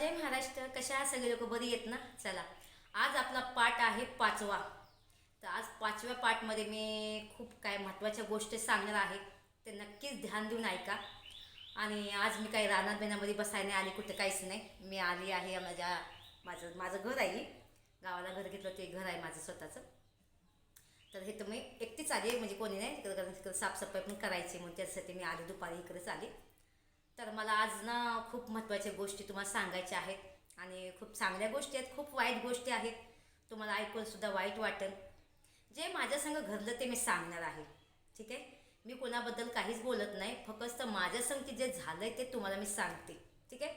जय महाराष्ट्र. कशा सगळे लोक बरी आहेत ना? चला. आज आपला पाठ आहे पाचवा. तर आज पाचव्या पाठमध्ये मी खूप काय महत्त्वाच्या गोष्टी सांगणार आहे. ते नक्कीच ध्यान देऊन ऐका. आणि आज मी काही रानात बिनामध्ये बसायला नाही आली कुठं काहीच नाही. मी आली आहे माझ्या माझं माझं घर आहे. गावाला घर घेतलं ते घर आहे माझं स्वतःचं. तर हे तर मी एकटीच आली म्हणजे कोणी नाही. तिकडं साफसफाई पण करायची म्हणून त्यासाठी मी आली दुपारी इकडेच आली. तर मला आज ना खूप महत्त्वाच्या गोष्टी तुम्हाला सांगायच्या आहेत. आणि खूप चांगल्या गोष्टी आहेत खूप वाईट गोष्टी आहेत. तुम्हाला ऐकूनसुद्धा वाईट वाटेल. जे माझ्या संग घडलं ते मी सांगणार आहे. ठीक आहे? मी कोणाबद्दल काहीच बोलत नाही. फक्त माझ्यासंगती जे झालं आहे ते तुम्हाला मी सांगते. ठीक आहे?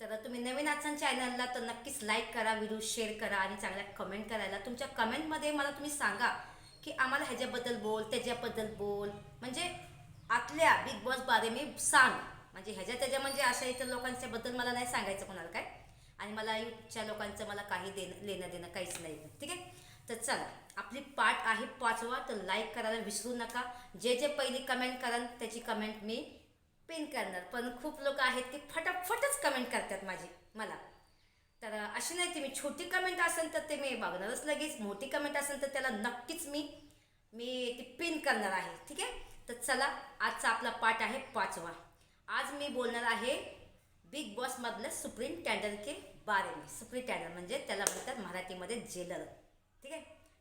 तर तुम्ही नवीन असाल चॅनलला तर नक्कीच लाईक करा व्हिडिओ शेअर करा आणि चांगल्या कमेंट करायला. तुमच्या कमेंटमध्ये मला तुम्ही सांगा की आम्हाला ह्याच्याबद्दल बोल त्याच्याबद्दल बोल. म्हणजे आतल्या बिग बॉस बारे मी सांग. म्हणजे ह्याच्या त्याच्या म्हणजे अशा इतर लोकांच्या बद्दल मला नाही सांगायचं कोणाला काय. आणि मला युथच्या लोकांचं मला काही देणं लेणं देणं काहीच नाही. ठीक आहे? तर चला आपली पाठ आहे पाचवा तर लाईक करायला विसरू नका. जे जे पहिली कमेंट कराल त्याची कमेंट मी पिन करणार. पण खूप लोक आहेत की फटाफटच कमेंट करतात माझी मला. तर अशी नाही ती मी छोटी कमेंट असेल तर ते मी बघणारच लगेच. मोठी कमेंट असेल तर त्याला नक्कीच मी मी ती पिन करणार आहे. ठीक आहे? तर चला आजचा आपला पाठ आहे पाचवा. आज मी बोलणार आहे बिग बॉसमधलं सुप्रीम टँडर के बारे में. सुप्रीम टँडर म्हणजे त्याला बोलतात मराठीमध्ये जेलर ठीक आहे?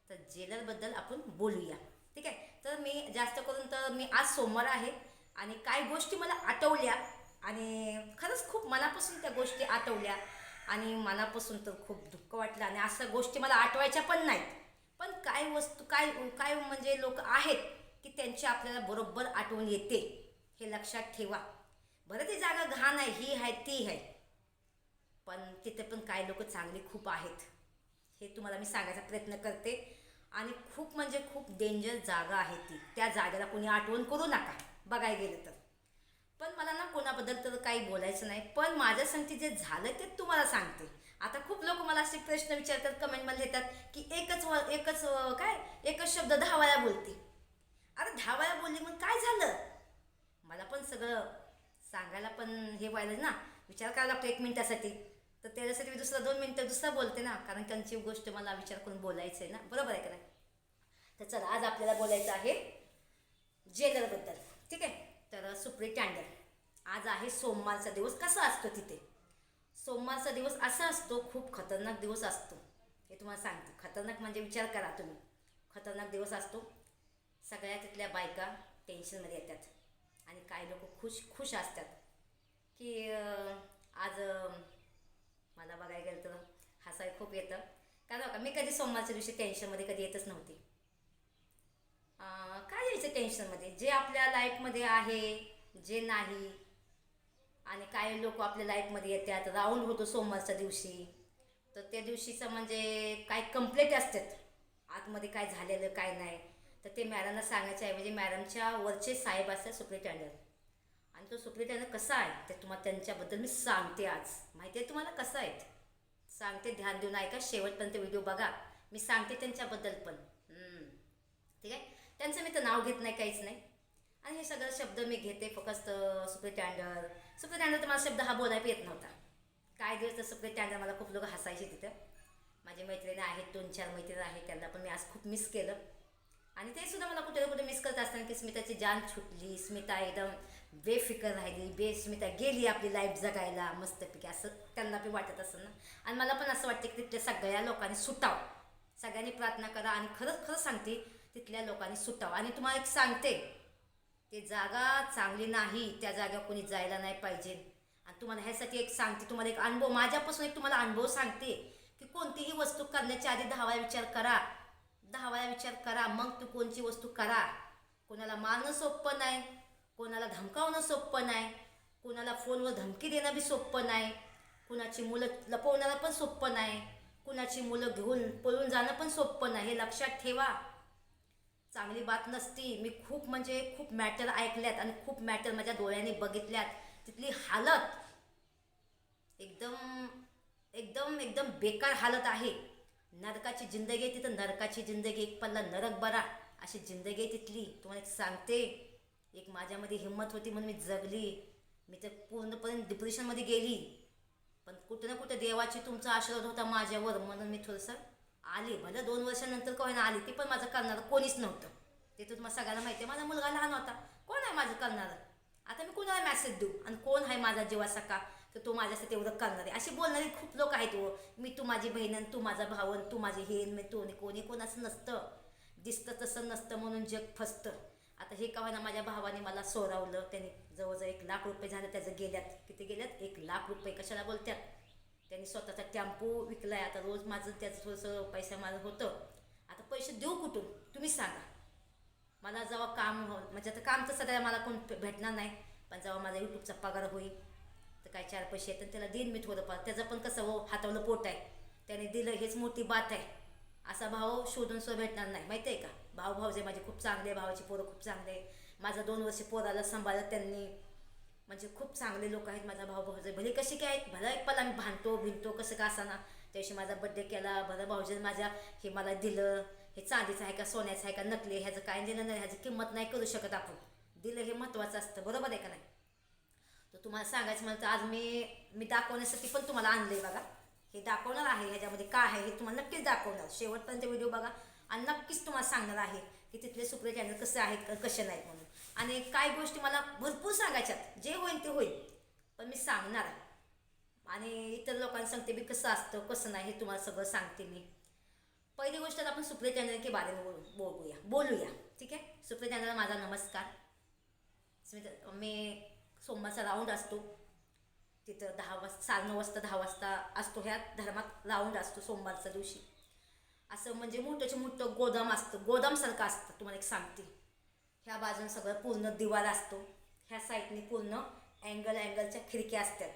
तर जेलरबद्दल आपण बोलूया. ठीक आहे? तर मी जास्त करून तर मी आज सोमवार आहे आणि काही गोष्टी मला आठवल्या आणि खरंच खूप मनापासून त्या गोष्टी आठवल्या आणि मनापासून तर खूप दुःख वाटलं आणि असं गोष्टी मला आठवायच्या पण नाहीत. पण काय वस्तू काय काय म्हणजे लोक आहेत की त्यांची आपल्याला बरोबर आठवण येते. हे लक्षात ठेवा. बरं ती जागा घाण आहे ही आहे ती आहे. पण तिथे पण काही लोक चांगली खूप आहेत. हे तुम्हाला मी सांगायचा प्रयत्न करते. आणि खूप म्हणजे खूप डेंजर जागा आहे ती. त्या जागेला कोणी आठवण करू नका बघायला गेलं तर. पण मला ना कोणाबद्दल तर काही बोलायचं नाही. पण माझ्या संगती जे झालं ते तुम्हाला सांगते. आता खूप लोक मला असे प्रश्न विचारतात कमेंटमध्ये येतात की एकच व एकच काय? एकच शब्द दहा वेळा बोलते. अरे दहा वेळा बोलली मग काय झालं? मला पण सगळं सांगायला पण हे व्हायला ना विचार करायला लागतो एक मिनिटासाठी. तर त्याच्यासाठी मी दुसरं दोन मिनटं दुसरा बोलते ना कारण त्यांची गोष्ट मला विचार करून बोलायचं आहे ना. बरोबर आहे का नाही? तर चला आज आपल्याला बोलायचं आहे जेलरबद्दल ठीक आहे? तर सुप्री टँडर आज आहे सोमवारचा दिवस. कसा असतो तिथे? सोमवारचा दिवस असा असतो खूप खतरनाक दिवस असतो. हे तुम्हाला सांगते. खतरनाक म्हणजे विचार करा तुम्ही. खतरनाक दिवस असतो. सगळ्या तिथल्या बायका टेन्शनमध्ये येतात. आणि काही लोक खुश खुश असतात. की आज मला बघायला गेलं तर हसाय खूप येतं. कारण बघा मी कधी सोमवारच्या दिवशी टेन्शनमध्ये कधी येतच नव्हती. काय यायचं टेन्शनमध्ये जे आपल्या लाईफमध्ये आहे जे नाही आणि काही लोक आपल्या लाईफमध्ये येतात राऊंड होतो सोमवारच्या दिवशी. तर त्या दिवशीचं म्हणजे काय कंप्लेंट असतात. आतमध्ये काय झालेलं काय नाही. तर ते मॅडमला सांगायचे आहे म्हणजे मॅडमच्या वरचे साहेब असतात सुप्रिटेंडर आणि तो सुप्रिटेंडर कसा आहे? ते तुम्हाला त्यांच्याबद्दल मी सांगते आज. माहिती आहे तुम्हाला कसं आहेत सांगते ध्यान देऊन ऐका. शेवटपर्यंत व्हिडिओ बघा. मी सांगते त्यांच्याबद्दल पण. ठीक आहे? त्यांचं मी तर नाव घेत नाही काहीच नाही. आणि हे सगळं शब्द मी घेते. फक्त सुप्रिटेंडर सुप्रिटेंडर तर मला शब्द हा बोलायला येत नव्हता. काय दिवस तर सुप्रिटेंडर मला खूप लोक हसायचे तिथं. माझे मैत्रिणी आहेत दोन चार मैत्रिणी आहेत. त्यांना पण मी आज खूप मिस केलं. आणि ते सुद्धा मला कुठे ना कुठे मिस करत असताना की स्मिताची जान छुटली स्मिता एकदम बेफिकर राहिली बे स्मिता गेली आपली लाईफ जगायला मस्तपैकी असं त्यांना बी वाटत असं ना. आणि मला पण असं वाटतं की तिथल्या सगळ्या लोकांनी सुटावं. सगळ्यांनी प्रार्थना करा आणि खरंच खरंच सांगते तिथल्या लोकांनी सुटावं. आणि तुम्हाला एक सांगते ते जागा चांगली नाही त्या जागा कोणी जायला नाही पाहिजे. आणि तुम्हाला ह्यासाठी एक सांगते तुम्हाला एक अनुभव माझ्यापासून एक तुम्हाला अनुभव सांगते की कोणतीही वस्तू करण्याच्या आधी दहा वेळा विचार करा. दहा वेळा विचार करा मग तू कोणची वस्तू करा. कोणाला मारणं सोपं नाही कोणाला धमकावणं सोपं नाही कोणाला फोनवर धमकी देणं बी सोपं नाही कुणाची मुलं लपवणारं पण सोपं नाही कुणाची मुलं घेऊन पळून जाणं पण सोपं नाही हे लक्षात ठेवा. चांगली बात नसती. मी खूप म्हणजे खूप मॅटर ऐकल्यात आणि खूप मॅटर माझ्या डोळ्याने बघितल्यात. तिथली हालत एकदम एकदम एकदम बेकार हालत आहे. नरकाची जिंदगी आहे तिथं नरकाची जिंदगी एक पल्ला नरक बरा. अशी जिंदगी आहे तिथली. तुम्हाला एक सांगते. एक माझ्यामध्ये हिंमत होती म्हणून मी जगली. मी तर पूर्णपणे डिप्रेशनमध्ये गेली. पण कुठं ना कुठं देवाची तुमचा आशीर्वाद होता माझ्यावर म्हणून मी थोडंसं आले. भलं दोन वर्षानंतर कोणी आली ती पण माझं करणारं कोणीच नव्हतं. ते तर तुम्हाला सगळ्यांना माहिती आहे. माझा मुलगा लहान होता. कोण आहे माझं करणारं? आता मी कुणाला मेसेज देऊ? आणि कोण आहे माझा जेव्हा का? तर तो माझ्यासाठी एवढं करणार आहे. अशी बोलणारी खूप लोक आहेत हो. मी तू माझी बहीण आणि तू माझा भाऊ आणि तू माझी हेन मी तू आणि कोणी कोण असं नसतं. दिसतं तसं नसतं म्हणून जग फसतं. आता हे का ना माझ्या भावाने मला सोरावलं त्याने जवळजवळ एक लाख रुपये झाले त्याचं गेल्यात. किती गेल्यात? एक लाख रुपये. कशाला बोलत्यात? त्यांनी स्वतःचा टेम्पो विकलाय. आता रोज माझं त्याचं थोडंसं पैसा माझं होतं. आता पैसे देऊ कुठून? तुम्ही सांगा. मला जेव्हा काम हो म्हणजे आता काम तर सध्या मला कोण भेटणार नाही. पण जेव्हा माझा यूट्यूबचा पगार होईल तर काय चार पैसे येतात त्याला देईन मी थोडंफार. त्याचं पण कसं हो हातावलं पोट आहे. त्याने दिलं हेच मोठी बात आहे. असा भाव शोधून सुद्धा भेटणार नाही. माहिती आहे का? भाऊ भाऊजे माझे खूप चांगले भावाचे पोरं खूप चांगले. माझा दोन वर्ष पोराला सांभाळलं त्यांनी. म्हणजे खूप चांगले लोक आहेत माझा भाऊ भाऊजे. भले कसे काय आहेत भला एक पल आम्ही भांडतो भिंतो कसं का असाना. त्याशी माझा बड्डे केला भलं भाऊजे माझ्या हे मला दिलं. हे चांदीचं आहे का सोन्याचं आहे का नकली ह्याचं काय दिलं नाही ह्याची किंमत नाही करू शकत आपण. दिलं हे महत्त्वाचं असतं. बरोबर आहे का नाही? तुम्हाला सांगायचं म्हणलं तर आज मी मी दाखवण्यासाठी पण तुम्हाला आणलंय बघा. हे दाखवणार आहे ह्याच्यामध्ये काय आहे हे तुम्हाला नक्कीच दाखवणार. शेवटपर्यंत व्हिडिओ बघा आणि नक्कीच तुम्हाला सांगणार आहे की तिथले सुप्रे चॅनल कसे आहेत कसे नाहीत म्हणून. आणि काही गोष्टी मला भरपूर सांगायच्यात. जे होईल ते होईल पण मी सांगणार आहे. आणि इतर लोकांना सांगते मी कसं असतं कसं नाही हे तुम्हाला सगळं सांगते मी. पहिली गोष्ट तर आपण सुप्रे चॅनल के बारे बोलू बोलूया. बोलूया. ठीक आहे? सुप्रे चॅनल माझा नमस्कार. मी सोमवारचा राऊंड असतो. तिथं दहा वाजता साडे नऊ वाजता दहा वाजता असतो ह्या धर्मात राऊंड असतो सोमवारच्या दिवशी. असं म्हणजे मोठंचे मोठं गोदाम असतं. गोदामसारखं असतं. तुम्हाला एक सांगते. ह्या बाजून सगळं पूर्ण दिवाल असतो. ह्या साईडने पूर्ण अँगल अँगलच्या खिडक्या असतात.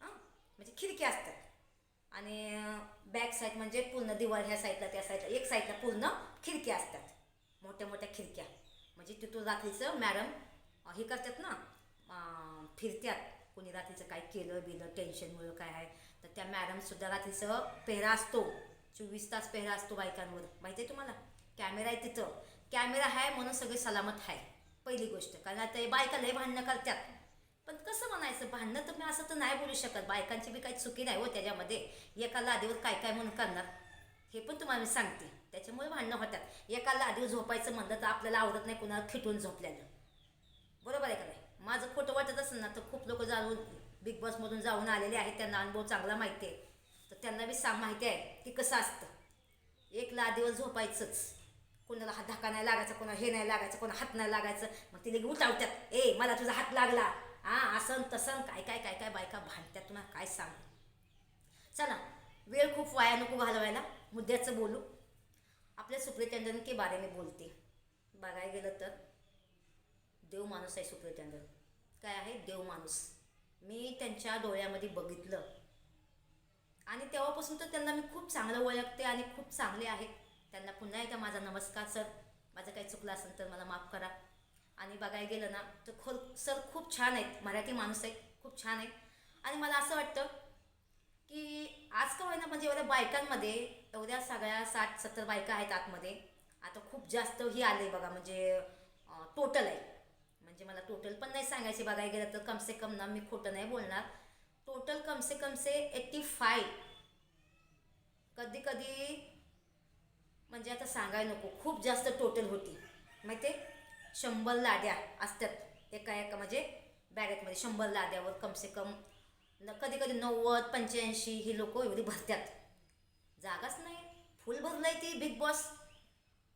हां? म्हणजे खिडक्या असतात. आणि बॅक साईड म्हणजे पूर्ण दिवाळ ह्या साईडला त्या साईडला एक साईडला पूर्ण खिडक्या असतात. मोठ्या मोठ्या खिडक्या. म्हणजे तिथून रात्रीचं मॅडम हे करतात ना फिरत्यात. कोणी रात्रीचं काय केलं बिलं टेन्शनमुळं काय आहे. तर त्या मॅडमसुद्धा रात्रीचं पेहरा असतो. चोवीस तास पेहरा असतो बायकांवर. माहिती आहे तुम्हाला? कॅमेरा आहे तिथं. कॅमेरा आहे म्हणून सगळे सलामत आहे. पहिली गोष्ट. कारण आता बायका लय भांडणं करतात पण कसं म्हणायचं? भांडणं तर मी असं तर नाही बोलू शकत. बायकांची बी काही चुकी नाही हो त्याच्यामध्ये. एका लादीवर काय काय म्हणून करणार? हे पण तुम्हाला मी सांगते. त्याच्यामुळे भांडणं होतात. एका लादीवर झोपायचं म्हणलं तर आपल्याला आवडत नाही कुणाला खिटून झोपल्यानं. बरोबर आहे का नाही? माझं खोटं वाटत असेल ना तर खूप लोक जाऊन बिग बॉसमधून जाऊन आलेले आहेत. त्यांना अनुभव चांगला माहिती आहे. तर त्यांना बी सांग माहिती आहे की कसं असतं. एक दिवस झोपायचंच. कोणाला हात धक्का नाही लागायचा कोणाला हे नाही लागायचं कोणा हात नाही लागायचं. मग तिला उठावत्यात. ए मला तुझा हात लागला. हा असं तसं काय काय काय काय बायका भांडत्यात तुम्हाला काय सांग? चला वेळ खूप वाया नको घालवायला. मुद्द्याचं बोलू. आपल्या सुप्रिटेंडंट के बारे बोलते. बघायला गेलं तर. देव माणूस आहे सुप्रियचंद्र काय आहे? देव माणूस. मी त्यांच्या डोळ्यामध्ये बघितलं. आणि तेव्हापासून तर त्यांना मी खूप चांगलं ओळखते आणि खूप चांगले आहेत त्यांना पुन्हा एकदा माझा नमस्कार सर. माझं काही चुकलं असेल तर मला माफ करा. आणि बघायला गेलं ना तर खोल सर खूप छान आहेत. मराठी माणूस आहेत खूप छान आहेत. आणि मला असं वाटतं की आज का होईना म्हणजे एवढ्या बायकांमध्ये एवढ्या सगळ्या साठ सत्तर बायका आहेत आतमध्ये. आता खूप जास्त ही आले बघा म्हणजे टोटल आहे. म्हणजे मला टोटल पण नाही सांगायचे बघायला गेलं तर कमसे कम ना मी खोटं नाही बोलणार. टोटल कमसे कमसे एट्टी फाय कधी कधी म्हणजे आता सांगायला नको खूप जास्त टोटल होती. माहिती आहे? शंभर लाद्या असतात एका एका म्हणजे बॅगेतमध्ये शंभर लाद्यावर कमसे कम. न कधी कधी नव्वद पंच्याऐंशी ही लोक एवढी भरत्यात. जागाच नाही. फुल भरलंय ती बिग बॉस.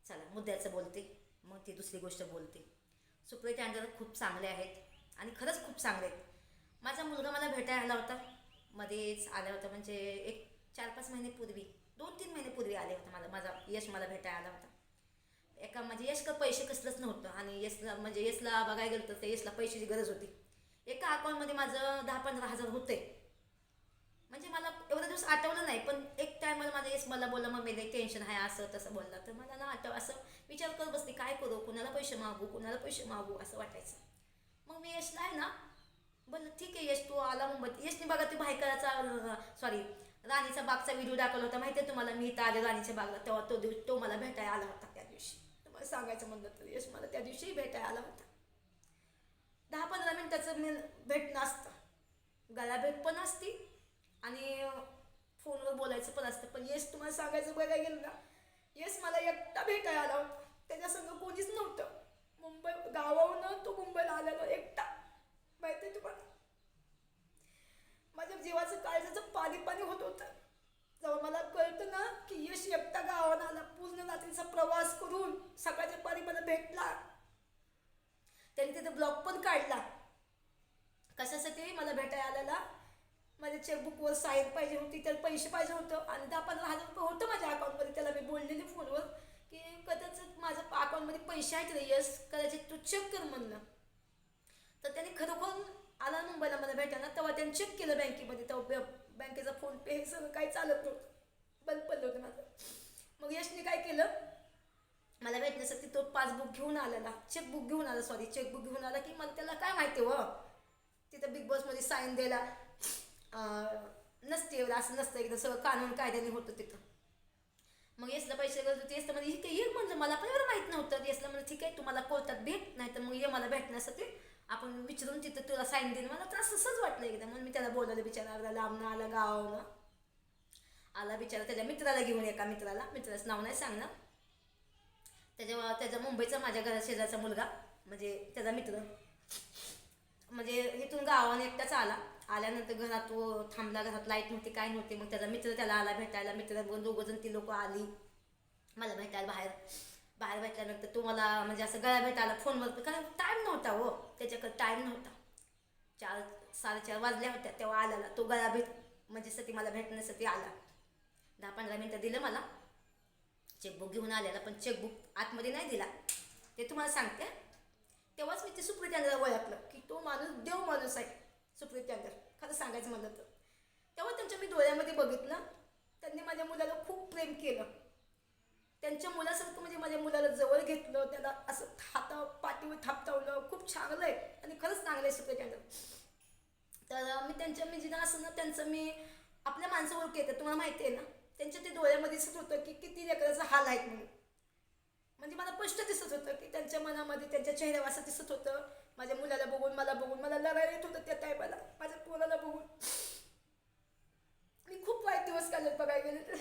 चला मुद्द्याचं बोलते. मग ती दुसरी गोष्ट बोलते. सुप्रिया चांदर खूप चांगले आहेत आणि खरंच खूप चांगले आहेत. माझा मुलगा मला भेटायला आला होता. मध्येच आला होता म्हणजे एक चार पाच महिनेपूर्वी दोन तीन महिनेपूर्वी आले होते मला माझा यश मला भेटायला आला होता. एका म्हणजे यश का पैसे कसलंच नव्हतं आणि यशला म्हणजे यशला बघायला गेलं तर ते यशला पैशाची गरज होती. एका अकाउंटमध्ये माझं दहा पंधरा हजार होते. म्हणजे मला एवढा दिवस आठवलं नाही पण एक टायमाला माझ्या यश मला बोलला मग मी टेन्शन आहे असं तसं बोलला. तर मला ना आठव असं विचार करत बसते काय करू? कुणाला पैसे मागू? कुणाला पैसे मागू? असं वाटायचं. मग मी यशला आहे ना बोललं ठीक आहे यश तू आला मुंबईत. यशने बघा तू भायकराचा सॉरी राणीचा बागचा व्हिडिओ दाखवला होता. माहिती आहे तुम्हाला मी इथं आले राणीच्या बागला. तेव्हा तो दिवस तो मला भेटायला आला होता त्या दिवशी. तुम्हाला सांगायचं म्हणलं तर यश मला त्या दिवशीही भेटायला आला होता. दहा पंधरा मिनिटाचं मी भेटणं असतं. गळा भेट पण असती आणि फोनवर बोलायचं पण असतं. पण येस तुम्हाला सांगायचं बघायला गेलं ना येस मला एकटा भेटायला आला. त्याच्या संग कोणीच नव्हतं. मुंबई गावाहून तो मुंबईला आलेला एकटा. माहिती आहे तुम्हाला? माझ्या जीवाचं काळजाचं पाणी पाणी होत होतं. जेव्हा मला कळतं ना की यश एकटा गावाला आला पूर्ण रात्रीचा प्रवास करून सकाळच्या पारी मला भेटला. त्यांनी तिथे ब्लॉक पण काढला. कशासाठी मला भेटायला आलेला? माझ्या चेकबुकवर साईन पाहिजे होती त्याला पैसे पाहिजे होतं. आणि दहा पंधरा हजार रुपये होतं माझ्या अकाउंटमध्ये त्याला मी बोललेली फोनवर की कदाचित माझं अकाउंटमध्ये पैसे आहेत रे यस कदाचित तू चेक कर म्हणलं. तर त्याने खरोखर आला मुंबईला मला भेटायला. तेव्हा त्याने चेक केलं बँकेमध्ये. तेव्हा बँकेचा फोन पे हे सगळं काही चालत नव्हतं. बंद पडलं होतं माझं. मग यशने काय केलं? मला भेटण्यासाठी तो पासबुक घेऊन आलेला. चेकबुक घेऊन आला सॉरी चेकबुक घेऊन आला की मला त्याला काय माहिती व तिथं बिग बॉसमध्ये साईन द्यायला. नसते एवढं असं नसतं एकदा सगळं कानून कायद्याने होतं तिथं. मग येसला पैसे गरज होते येसला म्हणजे ठीक आहे ये म्हणलं मला पण एवढं माहीत नव्हतं. येसला म्हणजे ठीक आहे तुम्हाला कोर्टात भेट नाही तर मग ये मला भेटण्यासाठी. आपण विचारून तिथं तुला साईन देईन. मला तर असंच वाटलं एकदा. म्हणून मी त्याला बोलायला बिचारा आला लांबनं आला गावावनं आला बिचारा त्याच्या मित्राला घेऊन एका मित्राला. मित्राचं नाव नाही सांगणार. त्याच्या त्याच्या मुंबईचा माझ्या घरा शेजारचा मुलगा म्हणजे त्याचा मित्र. म्हणजे इथून गावाने एकटाच आला. आल्यानंतर घरात तो थांबला घरात लाइट नव्हती काय नव्हती. मग त्याचा मित्र त्याला आला भेटायला. मित्र दोघं जण ती लोक आली. मला भेटायला बाहेर. बाहेर भेटल्यानंतर तो मला म्हणजे असं गळा भेटायला फोनवर कारण टाईम नव्हता हो. त्याच्याकडे टाईम नव्हता. चार साडेचार वाजल्या होत्या तेव्हा आल्याला. तो गळा भेट म्हणजे सती मला भेटण्यासाठी आला. दहा पंधरा मिनटं दिलं मला. चेकबुक घेऊन आलेला पण चेकबुक आतमध्ये नाही दिला. ते तुम्हाला सांगते. तेव्हाच मी ते सुप्रित्यांगला ओळखलं की तो माणूस देव माणूस आहे सुप्रित्यांगर खरं सांगायचं म्हणलं तर. तेव्हा त्यांच्या मी डोळ्यामध्ये बघितलं त्यांनी माझ्या मुलाला खूप प्रेम केलं. त्यांच्या मुलासारखं म्हणजे माझ्या मुलाला जवळ घेतलं त्याला असं हाता पाठीवर थापतावलं खूप चांगलं आहे आणि खरंच चांगलं आहे सुप्रित्यांगर तर मी त्यांच्या मी जिथं असं ना त्यांचं मी आपल्या माणसं ओळख येतं तुम्हाला माहिती आहे ना? त्यांच्या ते डोळ्यामध्ये दिसत होतं की किती लेकराचा हाल आहेत म्हणून. म्हणजे मला स्पष्ट दिसत होतं की त्यांच्या मनामध्ये त्यांच्या चेहऱ्यावर असं दिसत होतं. माझ्या मुलाला बघून मला बघून मला लढायला येत होतं त्या टायमाला. माझ्या पोराला बघून. मी खूप वाईट दिवस काढलेत बघायला गेले तर.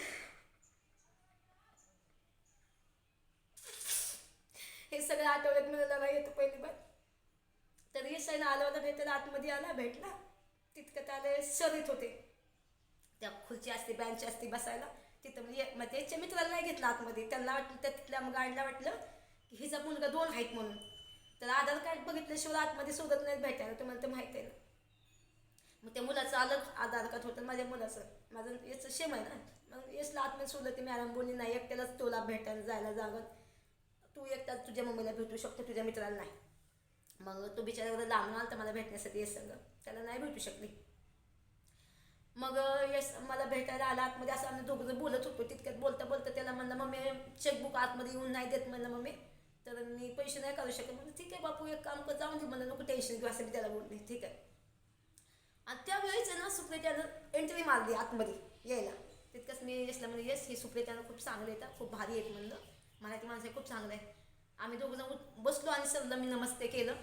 हे सगळं आठवड्यात मला लढाई येतो पहिली बार तर आलं आला नाही भेटायला आतमध्ये आला भेटला. तितकं त्याला सर येत होते. त्या खुर्ची असते बेंच असते बसायला. तिथं म्हणजे मग त्याच्या मित्राला नाही घेतलं आतमध्ये. त्यांना वाटलं त्या तिथल्या मग गाडीला वाटलं की हिचा मुलगा दोन आहेत म्हणून. तर आधार कार्ड बघितल्याशिवाय आतमध्ये सोडत नाही भेटायला तुम्हाला ते माहिती आहे ना. मग त्या मुलाचं अलग आधार कार्ड होतं माझ्या मुलाचं. माझं याचं शेम आहे ना. मग यसला आतमध्ये सोडलं ते मॅडम बोलली नाही एकट्यालाच तुला भेटायला जायला जागत. तू एकटाच तुझ्या मम्मीला भेटू शकतो तुझ्या मित्राला नाही. मग तो बिचारा एवढं लांबून आला मला भेटण्यासाठी येस संग त्याला नाही भेटू शकली. मग यश मला भेटायला आला आतमध्ये असं आम्ही दोघं बोलत होतो. तितक्यात बोलता बोलता त्याला म्हणलं मम्मी चेकबुक आतमध्ये येऊन नाही देत म्हणलं मम्मी. तर मी पैसे नाही काढू शकत. म्हणलं ठीक आहे बापू एक काम कर जाऊन दे म्हणलं नको टेन्शन घेऊ असं मी त्याला बोलले. ठीक आहे. आणि त्यावेळेस आहे ना सुप्रियानं एंट्री मारली आतमध्ये यायला. तितकंच मी यशला म्हणजे यस हे सुप्रियानं खूप चांगलं येतात खूप भारी आहेत म्हणलं. मराठी माणसं खूप चांगलं आहे. आम्ही दोघं जाऊन बसलो आणि सरला मी नमस्ते केलं.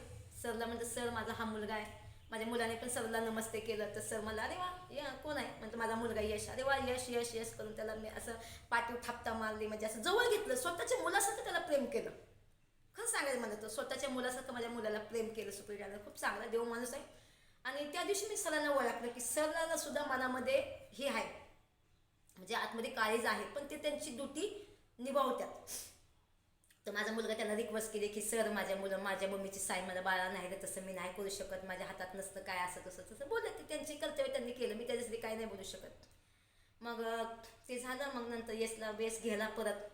सरला म्हणलं सर माझा हा मुलगा आहे. माझ्या मुलाने पण सरला नमस्ते केलं तर सर मला अरे वा या कोण आहे? म्हणतो माझा मुलगा यश. अरे वा यश यश यश. करून त्याला मी असं पाठीव थापता मारली म्हणजे असं जवळ घेतलं. स्वतःच्या मुलासारखं त्याला प्रेम केलं. खरं सांगायचं मला तर स्वतःच्या मुलासारखं माझ्या मुलाला प्रेम केलं सुप्रियानं खूप चांगला देव माणूस आहे. आणि त्या दिवशी मी सरांना ओळखलं की सरांना सुद्धा मनामध्ये हे आहे. म्हणजे आतमध्ये काळीज आहे पण ते त्यांची ड्युटी निभावतात तर माझा मुलगा त्यांना रिक्वेस्ट केली की सर माझ्या मुलं माझ्या मम्मीची साई मला बाळा नाही रे तसं मी नाही करू शकत माझ्या हातात नसतं काय असं तसं तसं. बोलत ते त्यांची कर्तव्य त्यांनी केलं मी त्याच्यासाठी काय नाही बोलू शकत. मग ते झालं मग नंतर येसला बेस घ्यायला परत.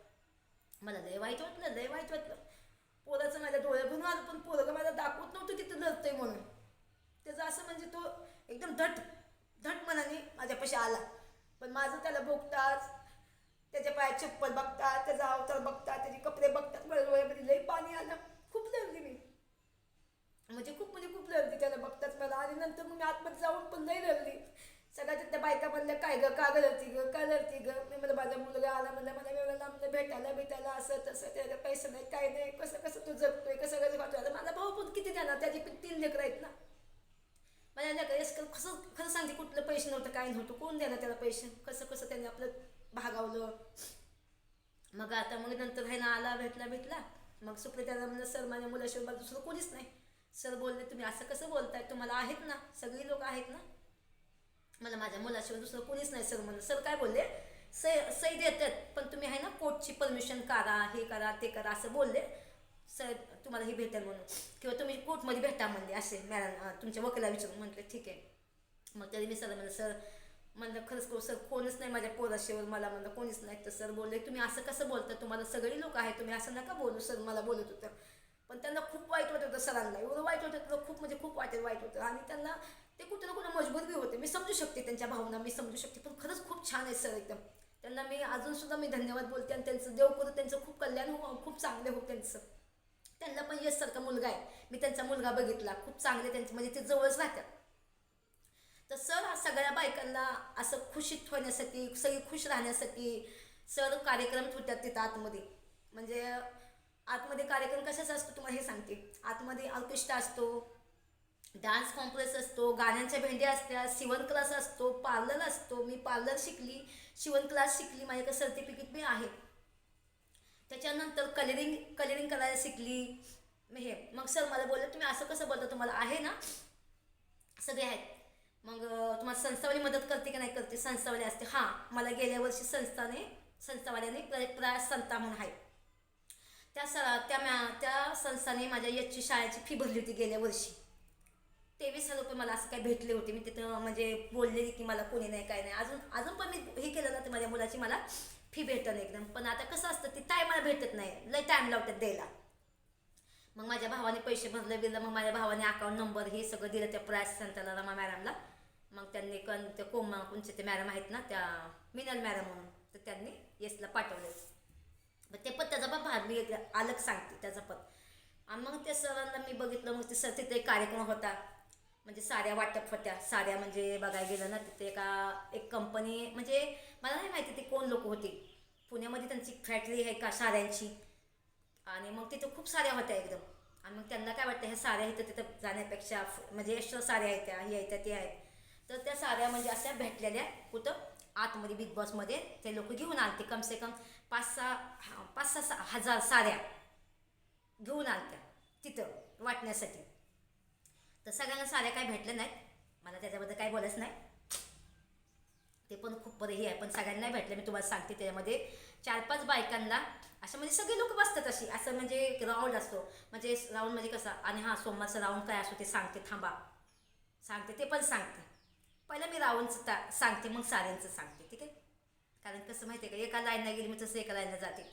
मला लय वाईट वाटलं लय वाईट वाटलं. पोराचं माझ्या डोळ्याभरून भरून आलं पण पोरगं मला दाखवत नव्हतं तिथं लढतंय म्हणून. त्याचं असं म्हणजे तो एकदम धट धट मनाने माझ्यापाशी आला. पण माझं त्याला बघताच त्याच्या पायात चप्पल बघतात त्याचा अवतार बघतात त्याचे कपडे बघतात मला डोळ्यामध्ये लई पाणी आलं. खूप लढली मी. म्हणजे खूप म्हणजे खूप लढली त्याला बघताच मला. आणि नंतर मग मी आतमध्ये जाऊन पण लई लढली. सगळ्या त्या बायका म्हणल्या काय गं का लढती गं का लढती गं? मी मला माझा मुलगा आला म्हणलं मला एवढं लांब भेटायला भेटायला असं तसं त्याला पैसे नाही काय नाही कसं कसं तू जगतोय कसं कसं वाटतो आता माझा भाऊ पण किती देणार त्याची पण तीन लेकरं आहेत ना. माझ्या लेकरं कसं खरं सांगते कुठलं पैसे नव्हतं काय नव्हतं. कोण द्यायला त्याला पैसे? कसं कसं त्यांनी आपलं भागावलं. मग आता मग नंतर आहे ना आला भेटला भेटला. मग सुप्रियाला म्हणलं सर माझ्या मुलाशिवाय मला दुसरं कोणीच नाही. सर बोलले तुम्ही असं कसं बोलताय? तुम्हाला आहेत ना? सगळी लोक आहेत ना? मला माझ्या मुलाशिवाय दुसरं कोणीच नाही सर म्हणलं. सर काय बोलले? सही सही देतात पण तुम्ही आहे ना कोर्टची परमिशन करा हे करा ते करा असं बोलले. सर तुम्हाला हे भेटेल म्हणून. किंवा तुम्ही कोर्टमध्ये भेटा म्हणले असे मॅडम तुमच्या वकिला विचारून म्हटलं ठीक आहे. मग तरी मी सर म्हणलं सर म्हणलं खरंच को सर कोणीच नाही माझ्या पोराशिवर मला म्हणलं कोणीच नाही. तर सर बोलले तुम्ही असं कसं बोलता? तुम्हाला सगळी लोक आहेत तुम्ही असं नका बोलू सर मला बोलत होतं. पण त्यांना खूप वाईट वाटत होतं सरांना. एवढं वाईट वाटत होतं खूप म्हणजे खूप वाईट वाईट होतं. आणि त्यांना ते कुठं ना कुठं मजबूर बी होते. मी समजू शकते त्यांच्या भावना मी समजू शकते पण खरंच खूप छान आहे सर एकदम. त्यांना मी अजून सुद्धा मी धन्यवाद बोलते आणि त्यांचं देव करू त्यांचं खूप कल्याण हो खूप चांगले हो त्यांचं. त्यांना पण यशसारखा मुलगा आहे. मी त्यांचा मुलगा बघितला खूप चांगले त्यांचे म्हणजे ते जवळच राहतात. तर सर हा सगळ्या बायकांना असं खुशीत ठेवण्यासाठी सगळी खुश राहण्यासाठी सर कार्यक्रम ठेवतात तिथं आतमध्ये. म्हणजे आतमध्ये कार्यक्रम कशाचा असतो तुम्हाला हे सांगते. आतमध्ये ऑर्केस्ट्रा असतो डान्स कॉम्प्लेक्स असतो गाण्यांच्या भेंड्या असतात शिवण क्लास असतो पार्लर असतो. मी पार्लर शिकली शिवण क्लास शिकली माझ्याकडे सर्टिफिकेट मी आहे. त्याच्यानंतर कलरिंग कलरिंग करायला शिकली. मी हे मग सर मला बोलले तुम्ही असं कसं बोलता? तुम्हाला आहे ना? सगळे आहेत. मग तुम्हाला संस्थावाली मदत करते की नाही करते? संस्थावाली असते. हां मला गेल्या वर्षी संस्थाने संस्थावाल्याने प्र- प्रयास संस्था म्हणून आहे. त्या स त्या मॅ त्या संस्थाने माझ्या यशची शाळेची फी भरली होती गेल्या वर्षी. तेवीस हजार रुपये मला असं काय भेटले होते. मी तिथं म्हणजे बोललेली की मला कोणी नाही काय नाही. अजून अजून पण मी हे केलं ना ते माझ्या मुलाची मला फी भेटत एकदम. पण आता कसं असतं ती टायमाला भेटत नाही. लय टाईम लावतात द्यायला. मग माझ्या भावाने पैसे भरले बिरलं. मग माझ्या भावाने अकाउंट नंबर हे सगळं दिलं त्या प्रायस सेंटरला मॅडमला. मग त्यांनी कन ते कोमा कोणचे ते मॅडम आहेत ना त्या मिनल मॅडम म्हणून तर त्यांनी येसला पाठवले मग ते पण त्याचा पण मी अलग सांगते त्याचा पण. आणि मग त्या सरांना मी बघितलं मग ते सर तिथे एक कार्यक्रम होता. म्हणजे साड्या वाटप होत्या. साड्या म्हणजे बघायला गेलं ना तिथे एका एक कंपनी म्हणजे मला नाही माहिती ते कोण लोक होते. पुण्यामध्ये त्यांची फॅक्टरी आहे का साड्यांची. आणि मग तिथं खूप साऱ्या होत्या एकदम. आणि मग त्यांना काय वाटतं ह्या साड्या इथं तिथं जाण्यापेक्षा म्हणजे एक्स्ट्रा साड्या आहेत त्या हे आहेत त्या ते आहेत. तर त्या साऱ्या म्हणजे अशा भेटलेल्या कुठं आतमध्ये बिग बॉसमध्ये ते लोक घेऊन आलते कम से कम पाच सहा पाच सहा सा हजार साऱ्या घेऊन आलत्या तिथं वाटण्यासाठी. तर सगळ्यांना साऱ्या काय भेटल्या नाहीत. मला त्याच्याबद्दल काय बोलायचं नाही. ते पण खूप बरं हे आहे पण सगळ्यांना नाही भेटलं. मी तुम्हाला सांगते त्याच्यामध्ये. चार पाच बायकांना असं म्हणजे सगळे लोक बसतात अशी. असं म्हणजे एक राऊंड असतो. म्हणजे राऊंड म्हणजे कसा? आणि हा सोमवारचा राऊंड काय असतो ते सांगते थांबा. सांगते ते पण सांगते. पहिलं मी रावणचं ता सांगते मग साऱ्यांचं सांगते ठीक आहे? कारण कसं माहिती आहे का एका लाईनला गेली मी तसं एका लाईनला जाते.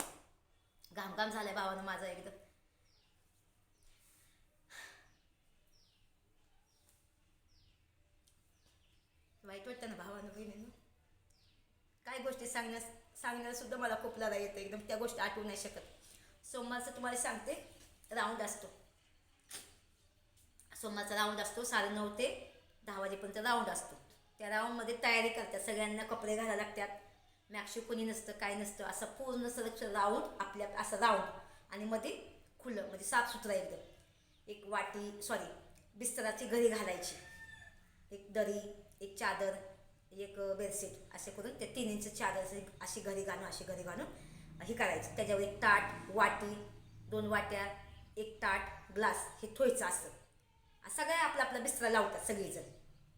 घामघाम घाम झालाय भावानं माझा एकदम. वाईट वाटतं ना भावानं बहिणीनं? काय गोष्टी सांगण्यास सांगण्याला सुद्धा मला खूप लढा येतं एकदम त्या गोष्टी आठवू नाही शकत. सोमवारचं तुम्हाला सांगते राऊंड असतो. सोमवारचा राऊंड असतो साडे नऊ ते दहा वाजेपर्यंत राऊंड असतो. त्या राऊंडमध्ये तयारी करतात सगळ्यांना कपडे घालायला लागतात. मॅक्शी कोणी नसतं काय नसतं. असं पूर्ण सरक्ष राऊंड आपल्या असं राऊंड. आणि मध्ये खुलं म्हणजे साफसुथरा एकदम. एक वाटी सॉरी बिस्तराची घरी घालायची. एक दरी एक चादर एक बेडशीट असे करून ते तीन इंच चादर अशी घरी घालून अशी घरी घालून हे करायची. त्याच्यावर एक ताट वाटी दोन वाट्या एक ताट ग्लास हे थोयचं असतं सगळ्या आपला आपला बिस्तरा लावतात सगळेजण.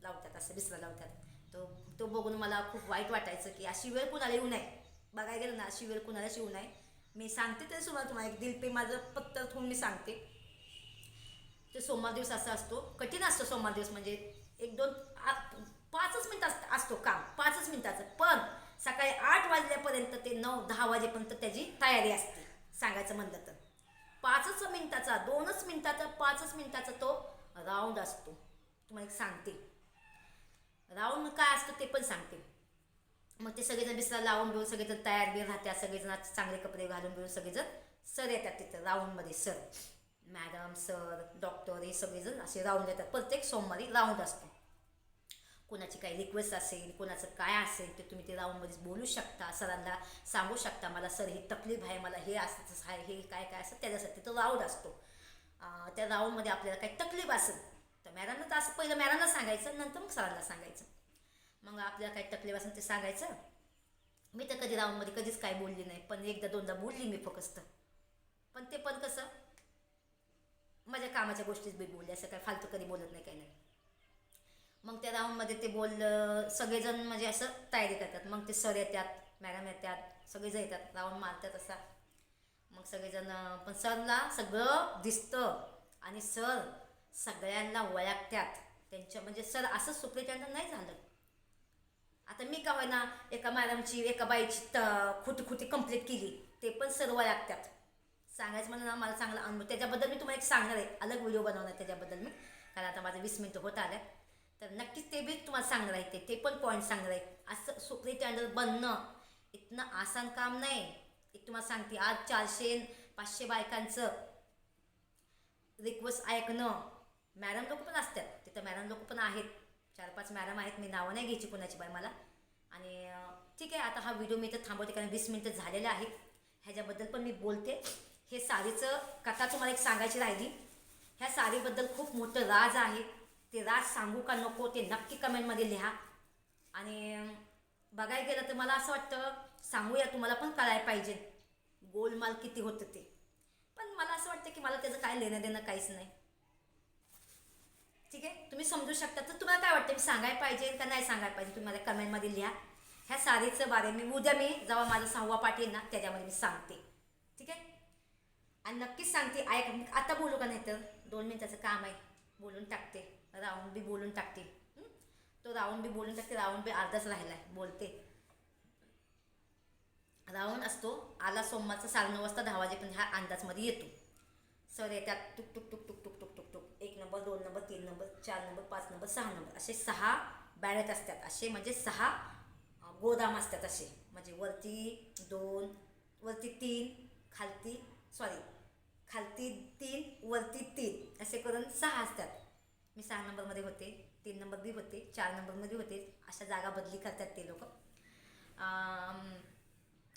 लावतात असं बिसरा लावतात. तो तो बघून मला खूप वाईट वाटायचं की अशी वेळ कुणाला येऊ नये. बघायला गेलं ना अशी वेळ कुणालाच येऊ नये. मी सांगते तरी तुम्हाला तुम्हाला एक दिल पे माझं पत्तर ठेवून मी सांगते. ते सोमवार दिवस असा असतो कठीण असतो सोमवार दिवस म्हणजे एक दोन आ- पाचच मिनटं असत असतो काम पाचच मिनटाचं. पण सकाळी आठ वाजल्यापर्यंत ते नऊ दहा वाजेपर्यंत त्याची तयारी असते सांगायचं म्हणलं तर. पाचच मिनटाचा दोनच मिनटाचा पाचच मिनटाचा तो राऊंड असतो. तुम्हाला एक सांगते. राऊंड काय असतं ते पण सांगते. मग ते सगळेजण बिस्तर लावून बिवून सगळेजण तयार बी राहत्या सगळेजण चांगले कपडे घालून बिळून सगळेजण सर येतात तिथं राऊंडमध्ये सर. मॅडम सर डॉक्टर हे सगळेजण असे राऊंड येतात. प्रत्येक सोमवारी राऊंड असतो. कोणाची काही रिक्वेस्ट असेल कोणाचं काय असेल ते तुम्ही ते राऊंडमध्येच बोलू शकता. सरांना सांगू शकता मला सर ही तकलीफ आहे मला हे असं आहे हे काय काय असं त्याच्यासाठी तो राऊंड असतो. त्या राऊंडमध्ये आपल्याला काही तकलीफ असेल तर मॅडमला तर असं पहिलं मॅडमला सांगायचं नंतर मग सरांना सांगायचं. मग आपल्याला काही तकलीफ असेल ते सांगायचं. मी तर कधी राऊंडमध्ये कधीच काय बोलली नाही पण एकदा दोनदा बोलली मी फक्त. पण ते पण कसं माझ्या कामाच्या गोष्टीच मी बोलले असं काय फालतू कधी बोलत नाही काही नाही. मग त्या राऊंडमध्ये ते बोललं सगळेजण म्हणजे असं तयारी करतात. मग ते सर येतात मॅडम येतात सगळेजण येतात राऊंड मारतात असा. मग सगळेजण पण सरला सगळं दिसतं. आणि सर सगळ्यांना ओळखतात त्यांच्या म्हणजे सर असं सुप्रिटेंडंट नाही झालं. आता मी का होईना एका मॅडमची एका बाईची त खुटी खुटी कंप्लीट केली ते पण सर्व लागतात सांगायचं म्हणून मला चांगला अनुभव त्याच्याबद्दल मी तुम्हाला एक सांगणार आहे. अलग व्हिडिओ बनवणार आहे त्याच्याबद्दल मी. कारण आता माझं वीस मिनटं होत आल्या. तर नक्कीच ते बी तुम्हाला सांगणार आहे ते. ते पण पॉईंट सांगणार आहे असं सुप्रिटेंडर बनणं इतनं आसान काम नाही. एक तुम्हाला सांगते आज चारशे पाचशे बायकांचं रिक्वेस्ट ऐकणं मॅडम लोक पण असतात तिथं मॅडम लोक पण आहेत. चार पाच मॅडम आहेत. मी नावं नाही घ्यायची कोणाची बाय मला. आणि ठीक आहे आता हा व्हिडिओ मी इथं थांबवते कारण वीस मिनटं झालेले आहे ह्याच्याबद्दल पण मी बोलते. हे साडीचं कथा तुम्हाला एक सांगायची राहिली. ह्या साडीबद्दल खूप मोठं राज आहे. ते राज सांगू का नको ते नक्की कमेंटमध्ये लिहा. आणि बघायला गेलं तर मला असं वाटतं सांगूया तुम्हाला पण कळायला पाहिजे. गोलमाल किती होतं ते. पण मला असं वाटतं की मला त्याचं काय लेणं देणं काहीच नाही. ठीक आहे? तुम्ही समजू शकता. तर तुम्हाला काय वाटतं? मी सांगायला पाहिजे का नाही सांगायला पाहिजे? तुम्ही मला कमेंटमध्ये लिहा. ह्या साडीचं बारे मी उद्या मी जेव्हा माझा सहावा पाठ येईल ना त्याच्यामध्ये मी सांगते. ठीक आहे? आणि नक्कीच सांगते. ऐक आता बोलू का नाही तर? दोन मिनिटाचं काम आहे. बोलून टाकते. राऊंड बी बोलून टाकते. तो राऊंड बी बोलून टाकते. राऊंड बी अर्धाच राहिला आहे बोलते. राऊंड असतो. आला सोमवारचा साडे नऊ वाजता दहा वाजेपर्यंत हा अंदाजमध्ये येतो. सर येतात टुक टुक टुक टुक नंबर दोन नंबर तीन नंबर चार नंबर पाच नंबर सहा नंबर असे सहा बॅरेट असतात. असे म्हणजे सहा गोदाम असतात असे. म्हणजे वरती दोन वरती तीन खालती सॉरी खालती तीन वरती तीन असे करून सहा असतात. मी सहा नंबरमध्ये होते तीन नंबर बी होते चार नंबरमध्ये होते. अशा जागा बदली करतात ते लोक.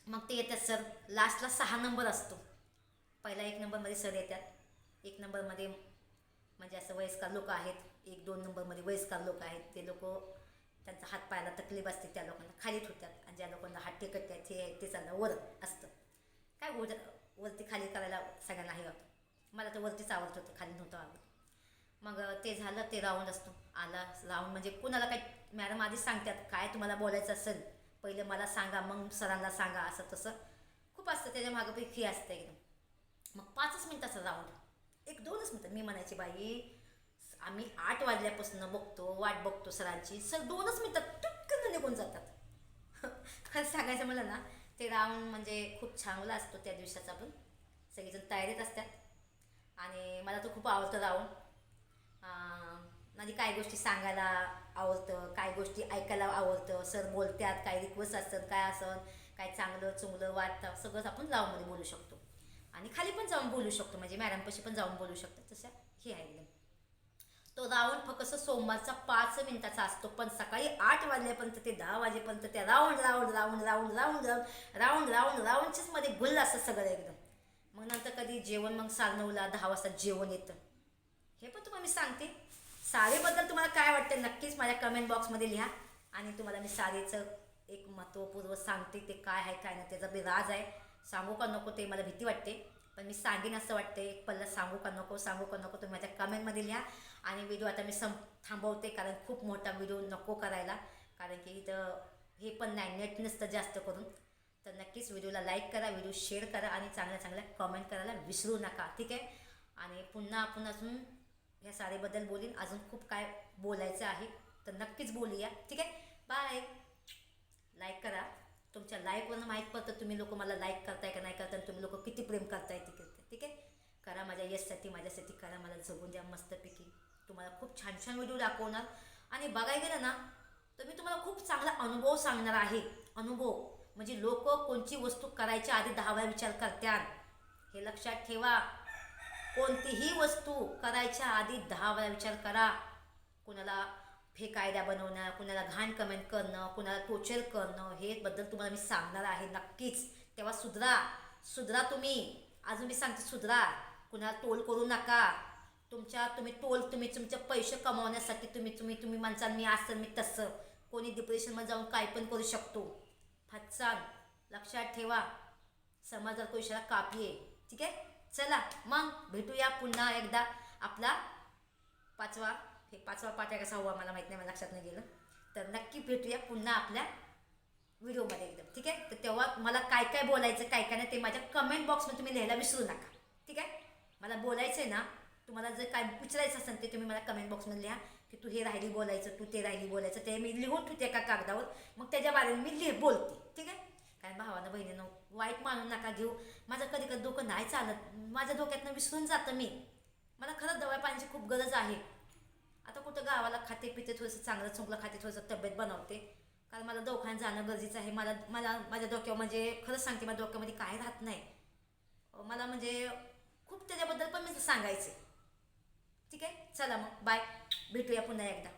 मग ते येतात सर. लास्टला सहा नंबर असतो. पहिला एक नंबरमध्ये सर येतात. एक नंबरमध्ये म्हणजे असं वयस्कर लोक आहेत एक दोन नंबरमध्ये वयस्कर लोक आहेत ते लोक त्यांचा हात पायाला तकलीफ असते त्या लोकांना खाली ठेवतात आणि ज्या लोकांना हात टेकत ते ते चाललं वर असतं. काय वर वरती खाली करायला सगळ्यांना हे होतं. मला तर वरतीच आवडत होतं खाली नव्हतं आवडत. मग ते झालं ते राऊंड असतो. आला राऊंड म्हणजे कुणाला काय मॅडम आधीच सांगतात काय तुम्हाला बोलायचं असेल पहिले मला सांगा मग सरांना सांगा असं तसं. खूप असतं त्याच्या मागं फी असते एकदम. मग पाचच मिनिटाचा राऊंड एक दोनच मिनटं. मी म्हणायची बाई आम्ही आठ वाजल्यापासून बघतो वाट बघतो सरांची. सर दोनच मिनटात टुटकन निघून जातात. खरं सांगायचं मला ना ते राऊंड म्हणजे खूप चांगला असतो त्या दिवसाचा पण. सगळेजण तयारीत असतात. आणि मला तर खूप आवडतं राऊंड. म्हणजे काय गोष्टी सांगायला आवडतं काय गोष्टी ऐकायला आवडतं. सर बोलतात काय रिक्वेस्ट असतात काय असं काय चांगलं चुंगलं वाटतं सगळंच आपण राऊंडमध्ये बोलू शकतो. आणि खाली पण जाऊन बोलू शकतो. म्हणजे मॅडमपाशी पण जाऊन बोलू शकतो तसं हे आहे एकदम. तो राऊंड फक्त सोमवारचा पाच मिनिटाचा असतो. पण सकाळी आठ वाजल्यापर्यंत ते दहा वाजेपर्यंत त्या round round round round round round round round राऊंडचीच मध्ये गुल्ल असतं सगळं एकदम. मग नंतर कधी जेवण मग साल नऊला दहा वाजता जेवण येतं. हे पण तुम्हाला मी सांगते. साडीबद्दल तुम्हाला काय वाटतं नक्कीच माझ्या कमेंट बॉक्समध्ये लिहा. आणि तुम्हाला मी साडीचं एक महत्त्वपूर्व सांगते ते काय आहे काय नाही त्याचा बी राज आहे. सांगू का नको ते मला भीती वाटते. पण मी सांगेन असं वाटते एक पल्ला सांगू का नको सांगू का नको तुम्ही माझ्या कमेंटमध्ये लिहा. आणि व्हिडिओ आता मी सं थांबवते कारण खूप मोठा व्हिडिओ नको करायला. कारण की इथं हे पण नाही नेट नसतं जास्त करून. तर नक्कीच व्हिडिओला लाईक करा व्हिडिओ शेअर करा आणि चांगल्या चांगल्या कमेंट करायला विसरू नका ठीक आहे? आणि पुन्हा आपण अजून ह्या साडीबद्दल बोलीन. अजून खूप काय बोलायचं आहे तर नक्कीच बोलूया ठीक आहे? बाय लाईक करा. तुमच्या लाईकवरनं माहीत पडतं तुम्ही लोक मला लाईक करताय का नाही करताय तुम्ही लोक किती प्रेम करताय ते करताय ठीक आहे? करा माझ्या यशसाठी माझ्यासाठी करा मला जगून द्या मस्तपैकी. तुम्हाला खूप छान छान व्हिडिओ दाखवणार. आणि बघायला गेलं ना तर मी तुम्हाला खूप चांगला अनुभव सांगणार आहे. अनुभव म्हणजे लोक कोणची वस्तू करायच्या आधी दहा वेळा विचार करतात हे लक्षात ठेवा. कोणतीही वस्तू करायच्या आधी दहा वेळा विचार करा. कुणाला हे कायदा बनवणं कुणाला घाण कमेंट करणं कुणाला टोचर करणं हे बद्दल तुम्हाला मी सांगणार आहे नक्कीच. तेव्हा सुधरा. सुधरा तुम्ही. अजून मी सांगते सुधरा. कुणाला टोल करू नका. तुमच्या तुम्ही टोल तुम्ही तुमचे पैसे कमावण्यासाठी तुम्ही तुम्ही तुम्ही म्हणसान मी असं मी तसं. कोणी डिप्रेशनमध्ये जाऊन काय पण करू शकतो. फचाल लक्षात ठेवा. समाजात कोशाला कापी आहे ठीक आहे? चला मग भेटूया पुन्हा एकदा आपला पाचवा हे पाचवा पाठ आहे का सहावा मला माहीत नाही मला लक्षात नाही गेलं. तर नक्की भेटूया पुन्हा आपल्या व्हिडिओमध्ये एकदम ठीक आहे? तर तेव्हा मला काय काय बोलायचं काय काय नाही ते माझ्या कमेंट बॉक्समध्ये तुम्ही लिहायला विसरू नका ठीक आहे? मला बोलायचं आहे ना तुम्हाला जर काय विचारायचं असेल ते तुम्ही मला कमेंट बॉक्समध्ये लिहा की तू हे राहिली बोलायचं तू ते राहिली बोलायचं ते मी लिहून ठेवते एका कागदावर. मग त्याच्या बारे मी लिह बोलते ठीक आहे? कारण भावानं बहिणीनं वाईट मानून नका घेऊ. माझं कधी कधी डोकं नाही चालत. माझ्या डोक्यातनं विसरून जातं मी. मला खरंच दवा पाण्याची खूप गरज आहे. आता कुठं गावाला खाते पिते थोडंसं चांगलं चुंगलं खाते थोडंसं तब्येत बनवते. कारण मला दवाखान्यात जाणं गरजेचं आहे. मला मला माझ्या डोक्यावर म्हणजे खरंच सांगते माझ्या डोक्यामध्ये काय राहत नाही. मला म्हणजे खूप त्याच्याबद्दल पण मी सांगायचे. ठीक आहे? चला मग बाय भेटूया पुन्हा एकदा.